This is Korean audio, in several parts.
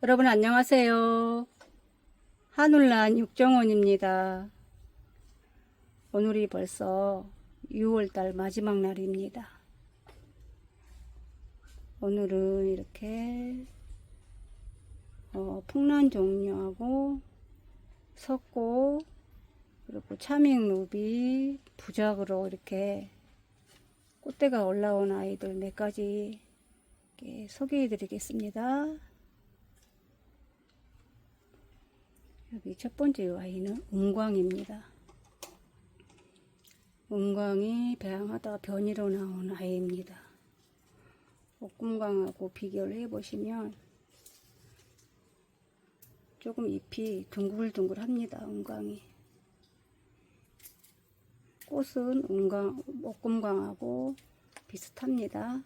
여러분 안녕하세요. 한울란 육정원입니다. 오늘이 벌써 6월달 마지막 날입니다. 오늘은 이렇게 어, 풍란 종류하고 석고 그리고 차밍루비 부작으로 이렇게 꽃대가 올라온 아이들 몇 가지 이렇게 소개해 드리겠습니다. 여기 첫 번째 아이는 은광입니다. 은광이 배양하다가 변이로 나온 아이입니다. 옥금광하고 비교를 해보시면 조금 잎이 둥글둥글합니다. 은광이. 꽃은 은광, 옥금광하고 비슷합니다.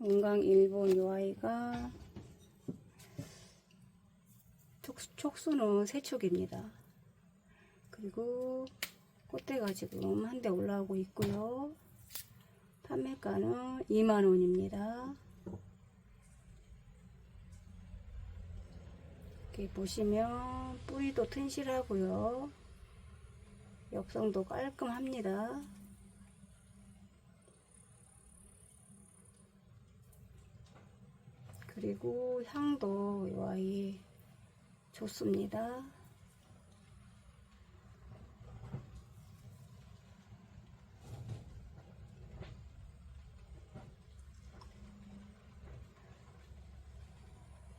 은광 일본 요 아이가 촉- 촉수는 세촉입니다. 그리고 꽃대가 지금 한 대 올라오고 있고요. 판매가는 2만원입니다. 이렇게 보시면 뿌리도 튼실하고요. 엽성도 깔끔합니다. 그리고 향도 이 아이 좋습니다.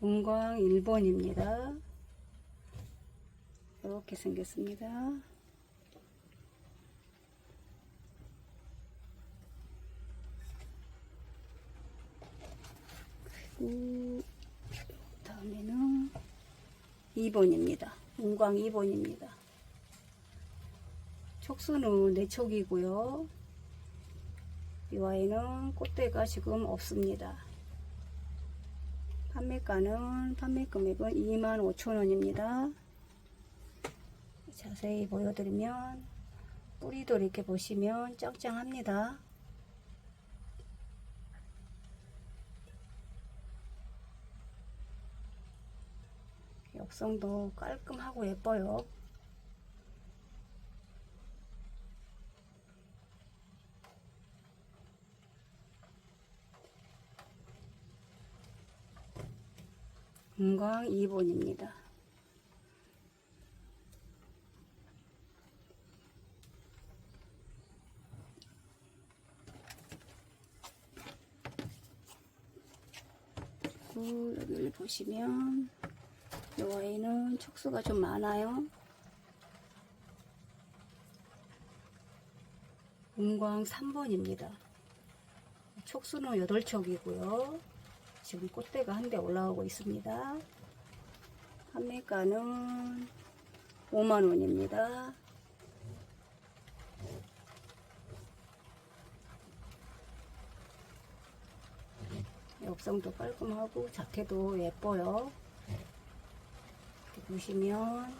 은광 1번입니다. 이렇게 생겼습니다. 그리고 다음에는 2번입니다. 은광 2번입니다. 촉수는 4촉이고요. 이 아이는 꽃대가 지금 없습니다. 판매가는 판매 금액은 25,000원입니다. 자세히 보여드리면 뿌리도 이렇게 보시면 짱짱합니다. 역성도 깔끔하고 예뻐요. 건강 2번입니다. 그리고 여기를 보시면 이 아이는 촉수가 좀 많아요. 은광 3번입니다. 촉수는 8촉이고요. 지금 꽃대가 한 대 올라오고 있습니다. 판매가는 5만원입니다. 엽성도 깔끔하고 자태도 예뻐요. 보시면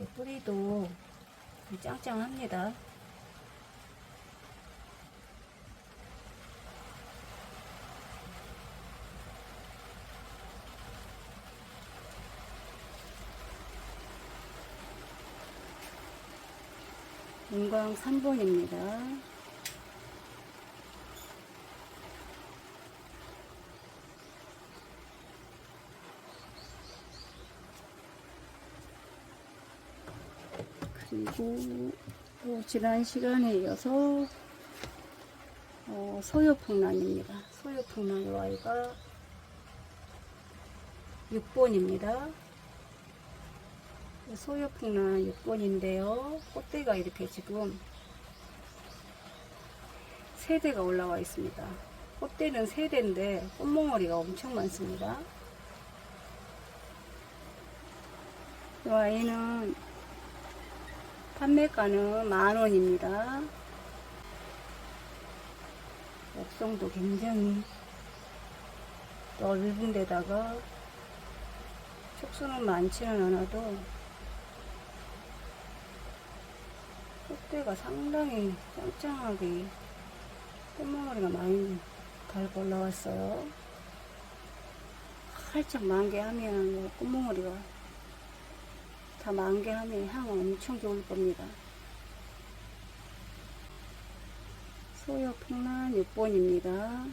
이 뿌리도 짱짱합니다. 은광 3번입니다. 그리고 또 지난 시간에 이어서 어, 소요풍란입니다. 소요풍란 이 아이가 6번입니다. 소요풍란 6번인데요. 꽃대가 이렇게 지금 세 대가 올라와 있습니다. 꽃대는 세 대인데 꽃몽어리가 엄청 많습니다. 이 아이는 판매가는 만 원입니다. 역성도 굉장히 넓은 데다가 촉수는 많지는 않아도 꽃대가 상당히 짱짱하게 꽃망울이가 많이 달고 올라왔어요. 살짝 만개하면 뭐 꽃몽어리가 다 만개하면 향 엄청 좋을 겁니다. 소요 풍란 6번입니다.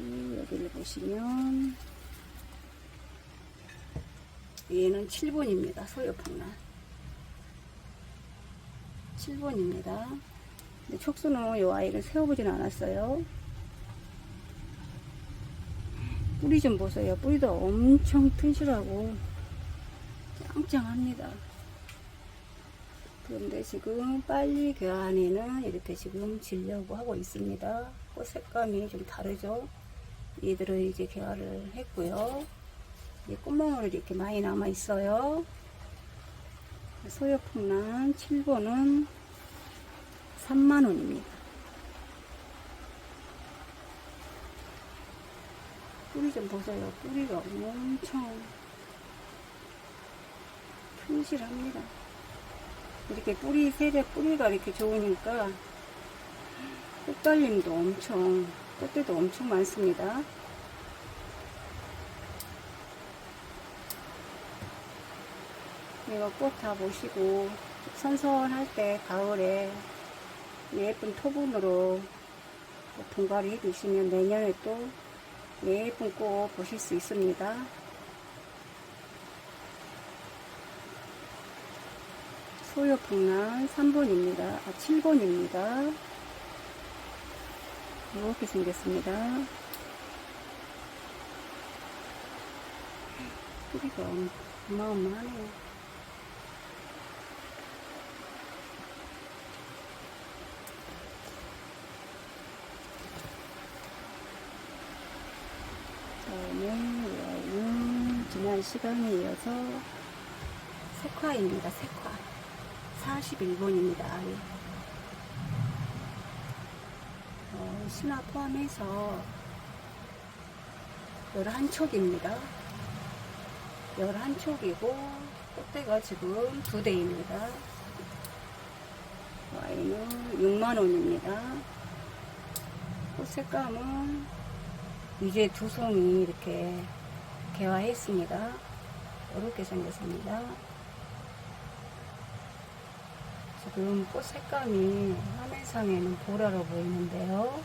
여기를 보시면 얘는 7번입니다. 소요 풍란 7번입니다. 근데 촉수는 이 아이를 세워보진 않았어요. 뿌리 좀 보세요. 뿌리도 엄청 튼실하고 짱짱합니다. 그런데 지금 빨리 교환에는 이렇게 지금 지려고 하고 있습니다. 꽃 색감이 좀 다르죠. 얘들은 이제 개화를 했고요. 이 꽃망울이 이렇게 많이 남아 있어요. 소요풍란 7번은 3만원입니다. 뿌리 좀 보세요. 뿌리가 엄청 튼실합니다. 이렇게 뿌리 세대 뿌리가 이렇게 좋으니까 꽃달림도 엄청 꽃들도 엄청 많습니다. 이거 꽃 다 보시고 선선할 때 가을에 예쁜 토분으로 분갈이 해주시면 내년에 또 예쁜 꽃 보실 수 있습니다. 소요풍란 3번입니다. 아, 7번입니다. 이렇게 생겼습니다. 뿌리가 어마어마하네요. 다음에 와인은 지난 시간에 이어서 색화입니다. 색화. 41번입니다. 어, 신화 포함해서 11촉입니다. 11촉이고 꽃대가 지금 두 대입니다. 와인은 6만원입니다. 꽃 색감은 이제 두 송이 이렇게 개화했습니다. 이렇게 생겼습니다. 지금 꽃 색감이 화면상에는 보라로 보이는데요.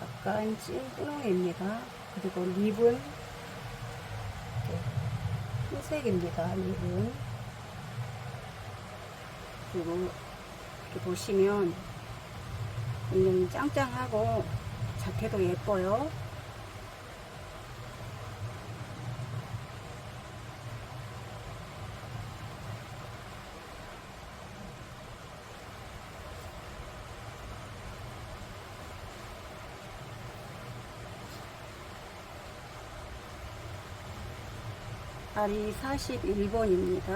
약간 찐 분홍입니다. 그리고 립은 흰색입니다. 립은 그리고 이렇게 보시면 굉장히 짱짱하고 자태도 예뻐요. 알이 41번입니다.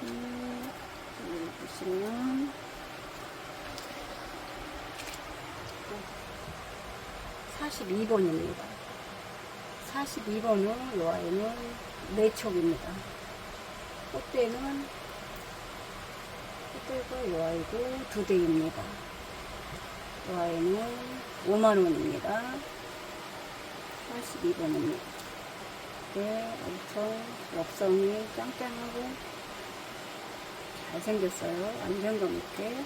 음, 여기 보시면 42번입니다. 42번은 요 아이는 4촉입니다. 꽃대는 꽃대가 요 아이도 두 대입니다. 요 아이는 5만원입니다. 42번입니다. 네, 엄청 엽성이 짱짱하고 잘생겼어요. 안정감 있게.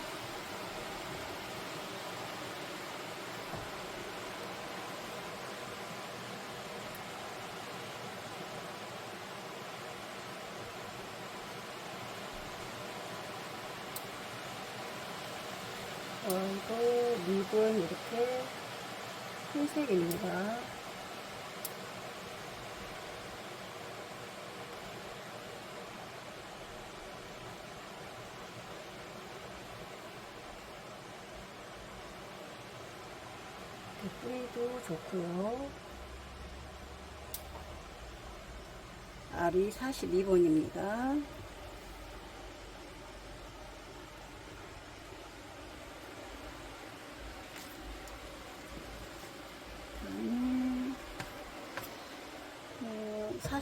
어, 이거 립은 이렇게 흰색입니다. 뿌리도 좋고요. 알이 42번입니다.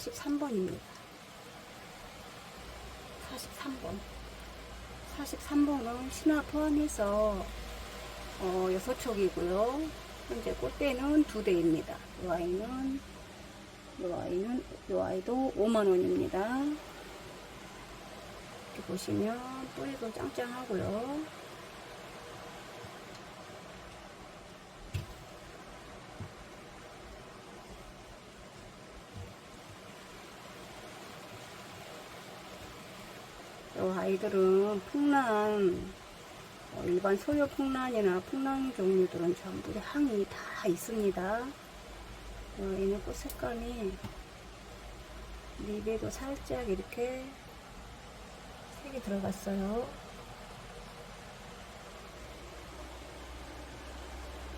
43번입니다. 43번. 43번은 신화 포함해서 어, 6촉이고요. 현재 꽃대는 2대입니다. 이 아이는 이 아이는 이 아이도 5만원입니다. 이렇게 보시면 뿌리도 짱짱하고요. 이 아이들은 풍란, 어, 일반 소요 풍란이나 풍란 종류들은 전부 다 항이 다 있습니다. 어, 얘는 꽃 색감이 립에도 살짝 이렇게 색이 들어갔어요.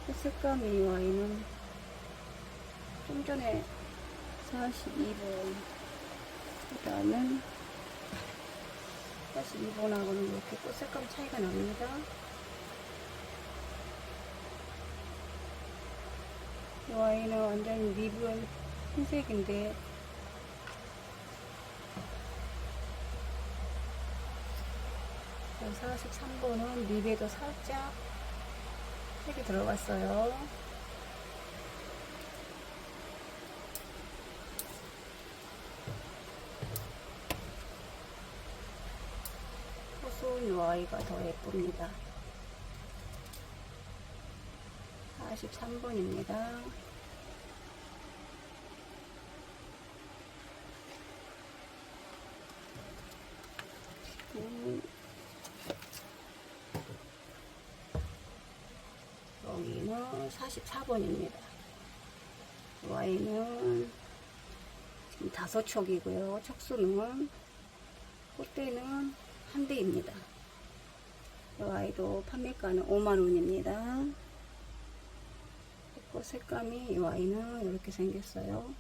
꽃 색감이 이 아이는 좀 전에 42번 보다 는 42번하고는 이렇게 꽃 색감 차이가 납니다. 이 아이는 완전히 리뷰한 흰색인데 그 43번은 립에도 살짝 색이 들어갔어요. 아이가 더 예쁩니다. 43번입니다. 음, 여기는 44번입니다. 와인은 지금 다섯 촉이고요. 촉수는 꽃대는 한 대입니다. 이 아이도 판매가는 5만원입니다. 꽃 색감이 이 아이는 이렇게 생겼어요.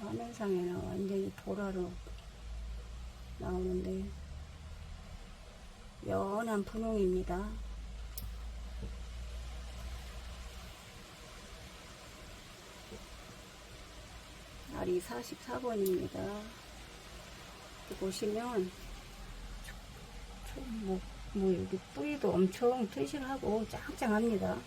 화면상에는 완전히 보라로 나오는데 연한 분홍입니다. 날이 44번입니다. 보시면 뭐, 뭐 여기 뿌리도 엄청 튼실하고 짱짱합니다.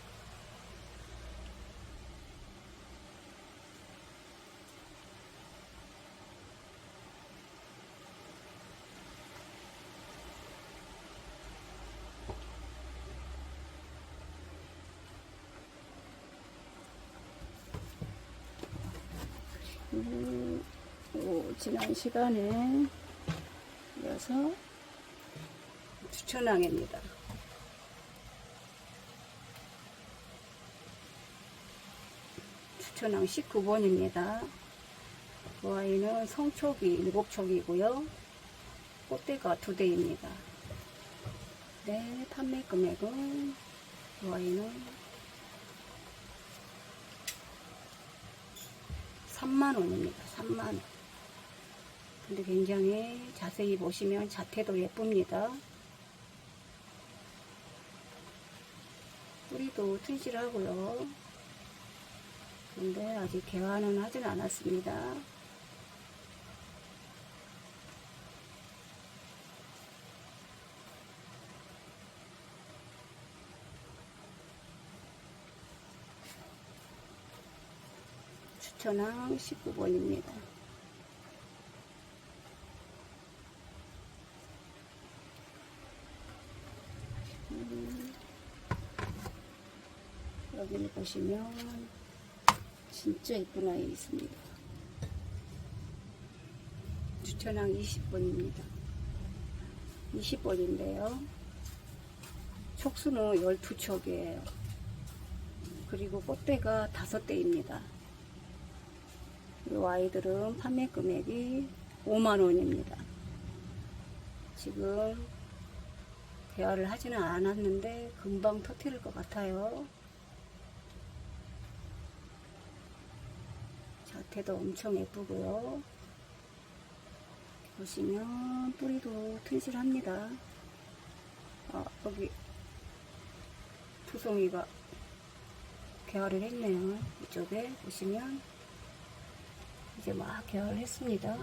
음, 시간에 이어서 추천항입니다. 추천항 19번입니다. 그 아이는 성촉이 7촉이고요. 꽃대가 2대입니다. 네, 판매 금액은 그 아이는 3만원입니다. 3만원. 근데 굉장히 자세히 보시면 자태도 예쁩니다. 뿌리도 튼실하고요. 근데 아직 개화는 하진 않았습니다. 추천항 19번입니다. 여기를 보시면 진짜 예쁜 아이 있습니다. 추천항 20번입니다. 20번인데요. 촉수는 12촉이에요. 그리고 꽃대가 5대입니다. 이 아이들은 판매 금액이 5만원입니다. 지금 대화를 하지는 않았는데 금방 터트릴 것 같아요. 자태도 엄청 예쁘고요. 보시면 뿌리도 튼실합니다. 아, 여기 투송이가 개화를 했네요. 이쪽에 보시면 이제 막 개화를 했습니다.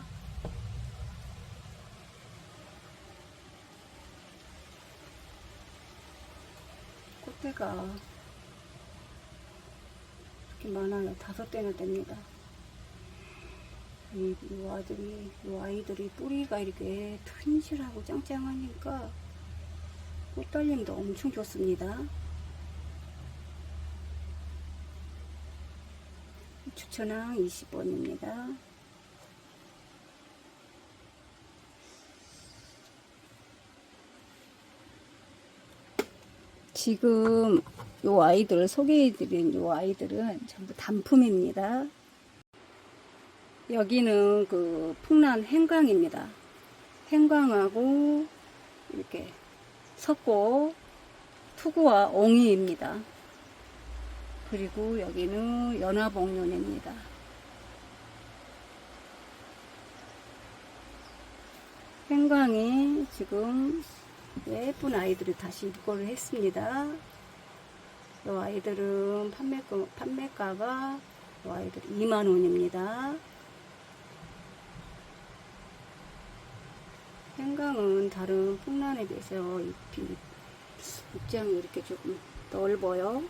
꽃대가 이렇게 많아요. 다섯 대나 됩니다. 이, 이 아들이, 이 아이들이 뿌리가 이렇게 튼실하고 짱짱하니까 꽃달림도 엄청 좋습니다. 추천항 20번입니다. 지금 요 아이들 소개해드린 요 아이들은 전부 단품입니다. 여기는 그 풍란 행광입니다. 행광하고 이렇게 섞고 투구와 옹이입니다. 그리고 여기는 연화복륜입니다. 행광이 지금 예쁜 아이들이 다시 입고를 했습니다. 이 아이들은 판매가, 판매가가 이 아이들 2만원입니다. 행강은 다른 풍란에 비해서 잎이, 입장이 이렇게 조금 넓어요.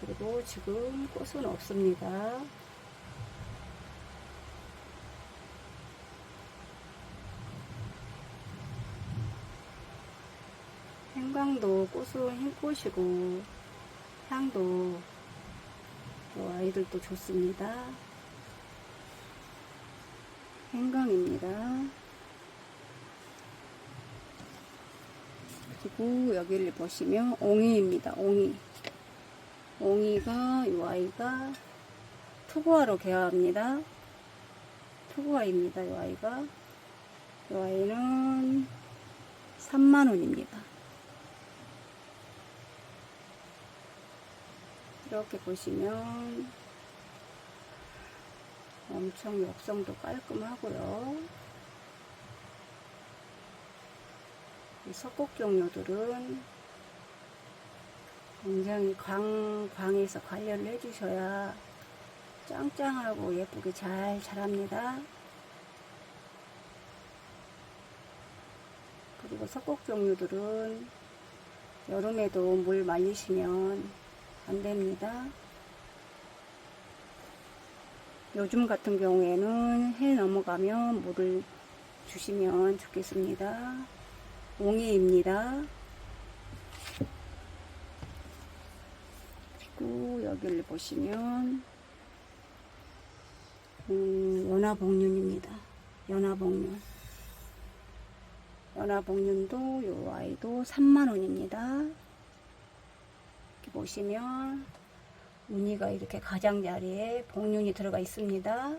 그리고 지금 꽃은 없습니다. 행광도 꽃은 흰 꽃이고 향도 또 아이들도 좋습니다. 행광입니다. 그리고 여기를 보시면 옹이입니다. 옹이. 옹이가 이 아이가 투구화로 개화합니다. 투구화입니다. 이 아이가 이 아이는 3만원입니다. 이렇게 보시면 엄청 역성도 깔끔하고요. 이 석곡 종류들은 굉장히 광, 광에서 관리를 해주셔야 짱짱하고 예쁘게 잘 자랍니다. 그리고 석곡 종류들은 여름에도 물 말리시면 안 됩니다. 요즘 같은 경우에는 해 넘어가면 물을 주시면 좋겠습니다. 옹이입니다. 그리고 여기를 보시면 음, 연화복륜입니다. 연화복륜. 연화복륜도 요 아이도 3만원입니다. 이렇게 보시면 무늬가 이렇게 가장자리에 복륜이 들어가 있습니다.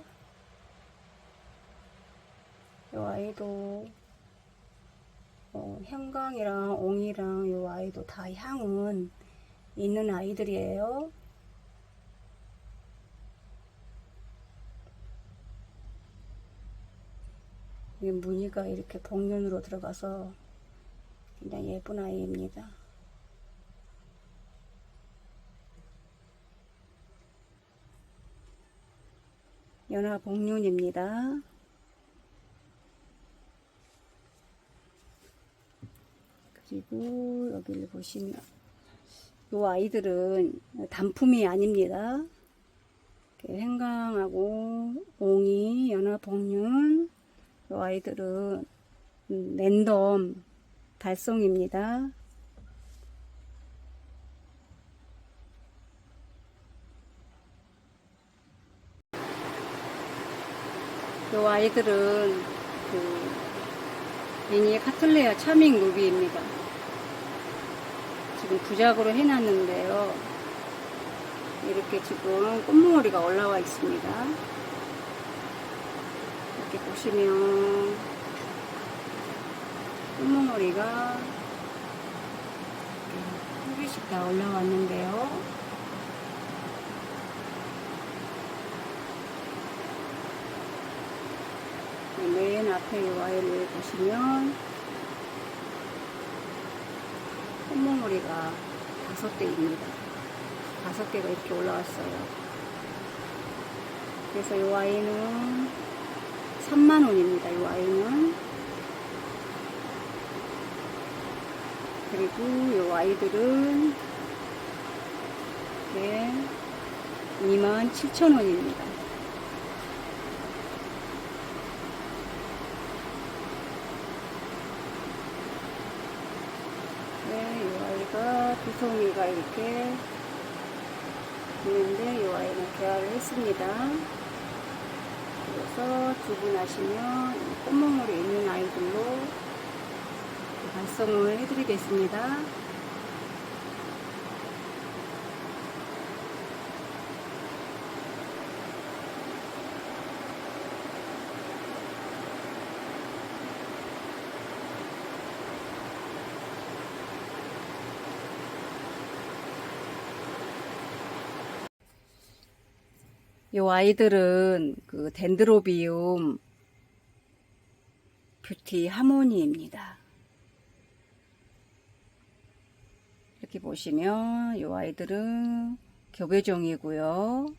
이 아이도 어, 형광이랑 옹이랑 이 아이도 다 향은 있는 아이들이에요. 이 무늬가 이렇게 복륜으로 들어가서 굉장히 예쁜 아이입니다. 연화복륜입니다. 그리고 여기를 보시면 이 아이들은 단품이 아닙니다. 행강하고 옹이, 연화복륜 이 아이들은 랜덤 발송입니다. 요 아이들은 그 미니 카틀레아 차밍 루비입니다. 지금 부작으로 해놨는데요. 이렇게 지금 꽃몽오리가 올라와 있습니다. 이렇게 보시면 꽃몽오리가 한 개씩 다 올라왔는데요. 앞에 이 와이를 보시면 꽃몽오리가 다섯 대입니다. 다섯 개가 이렇게 올라왔어요. 그래서 이 아이는 3만원입니다. 이 아이는. 그리고 이 아이들은 이렇게 2만 7천원입니다. 네, 이 아이가 두 송이가 이렇게 있는데 이 아이는 개화를 했습니다. 그래서 주분하시면 이 꽃몽울이 있는 아이들로 발송을 해드리겠습니다. 요 아이들은 그 덴드로비움 뷰티 하모니입니다. 이렇게 보시면 요 아이들은 교배종이고요.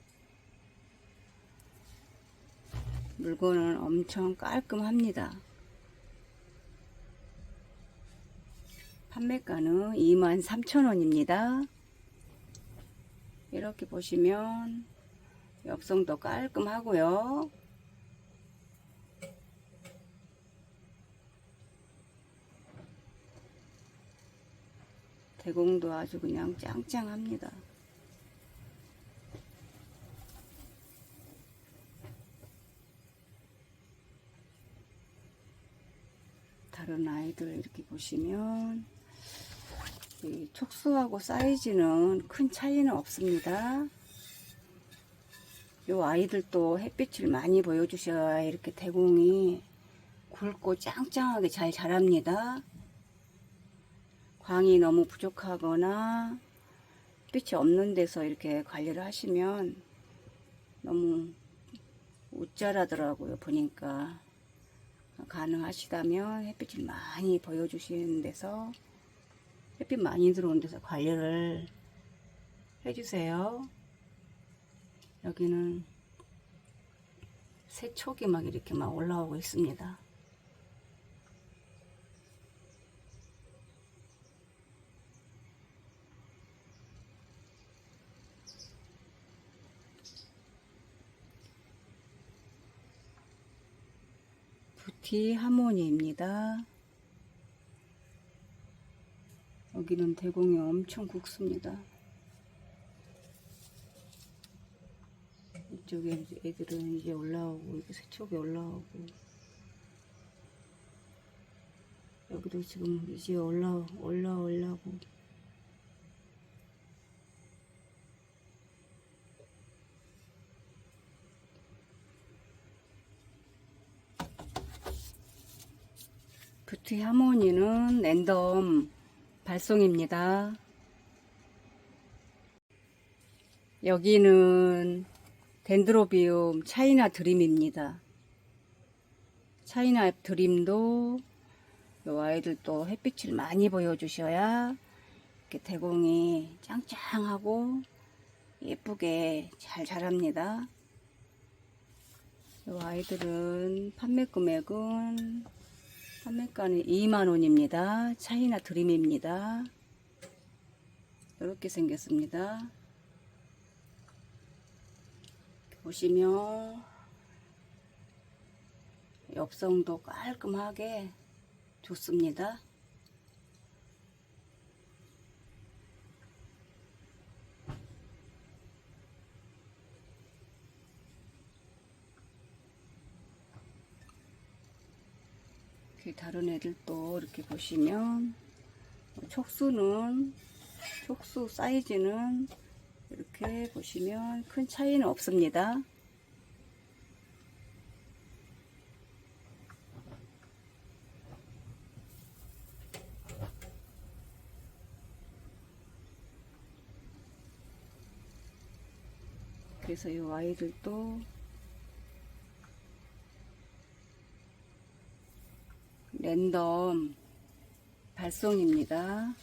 물건은 엄청 깔끔합니다. 판매가는 23,000원입니다. 이렇게 보시면 엽성도 깔끔하고요. 대공도 아주 그냥 짱짱합니다. 다른 아이들 이렇게 보시면 이 촉수하고 사이즈는 큰 차이는 없습니다. 요 아이들도 햇빛을 많이 보여주셔야 이렇게 대공이 굵고 짱짱하게 잘 자랍니다. 광이 너무 부족하거나 빛이 없는 데서 이렇게 관리를 하시면 너무 못 자라더라고요. 보니까 가능하시다면 햇빛을 많이 보여주시는 데서 햇빛 많이 들어오는 데서 관리를 해주세요. 여기는 새촉이 막 이렇게 막 올라오고 있습니다. 뷰티 하모니입니다. 여기는 대공이 엄청 굵습니다. 이쪽에 애들은 이제 올라오고 이렇게 세척이 올라오고 여기도 지금 이제 올라 올라오려고 뷰티 하모니는 랜덤 발송입니다. 여기는 덴드로비움 차이나 드림입니다. 차이나 드림도 요 아이들도 햇빛을 많이 보여주셔야 이렇게 대공이 짱짱하고 예쁘게 잘 자랍니다. 요 아이들은 판매 금액은 판매가는 2만원입니다. 차이나 드림입니다. 이렇게 생겼습니다. 보시면 엽성도 깔끔하게 좋습니다. 이렇게 다른 애들도 이렇게 보시면 촉수는 촉수 사이즈는 이렇게 보시면 큰 차이는 없습니다. 그래서 이 아이들도 랜덤 발송입니다.